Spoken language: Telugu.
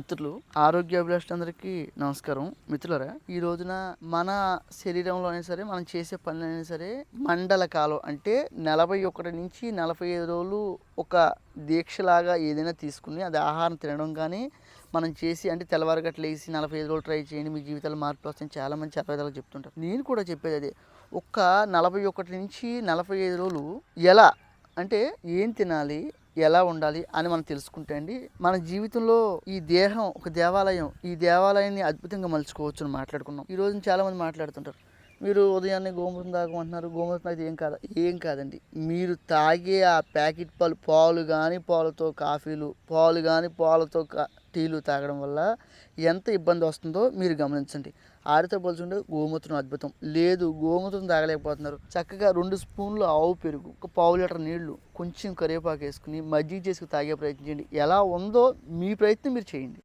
మిత్రులు ఆరోగ్య అభిలాషులందరికీ నమస్కారం. మిత్రులరా ఈ రోజున మన శరీరంలో అయినా సరే మనం చేసే పనులైనా సరే మండల కాలం అంటే నలభై ఒకటి నుంచి నలభై ఐదు రోజులు ఒక దీక్షలాగా ఏదైనా తీసుకుని అది ఆహారం తినడం కానీ మనం చేసి అంటే తెల్లవారుగట్ల వేసి నలభై ఐదు రోజులు ట్రై చేయండి మీ జీవితాలు మార్పులు వస్తాయని చాలా మంది చాలా విధాలుగా చెప్తుంటారు. నేను కూడా చెప్పేది అదే ఒక్క నలభై ఒకటి నుంచి నలభై ఐదు రోజులు ఎలా అంటే ఏం తినాలి ఎలా ఉండాలి అని మనం తెలుసుకుంటే అండి మన జీవితంలో ఈ దేహం ఒక దేవాలయం ఈ దేవాలయాన్ని అద్భుతంగా మలుచుకోవచ్చు అని మాట్లాడుకున్నాం. ఈ రోజు చాలా మంది మాట్లాడుతుంటారు మీరు ఉదయాన్నే గోమూత్రం తాగమంటున్నారు. గోమూత్రం తాగితే ఏం కాదు ఏం కాదండి. మీరు తాగే ఆ ప్యాకెట్ పాలు పాలు కానీ పాలతో కాఫీలు పాలు కానీ పాలతో కా- టీలు తాగడం వల్ల ఎంత ఇబ్బంది వస్తుందో మీరు గమనించండి. ఆడితో పోల్చుకుంటే గోమూత్రం అద్భుతం. లేదు గోమూత్రం తాగలేకపోతున్నారు. చక్కగా రెండు స్పూన్లు ఆవు పెరుగు ఒక పావు లీటర్ నీళ్ళు కొంచెం కరివేపాకు వేసుకుని మజ్జిగ చేసుకుని తాగే ప్రయత్నం చేయండి. ఎలా ఉందో మీ ప్రయత్నం మీరు చేయండి.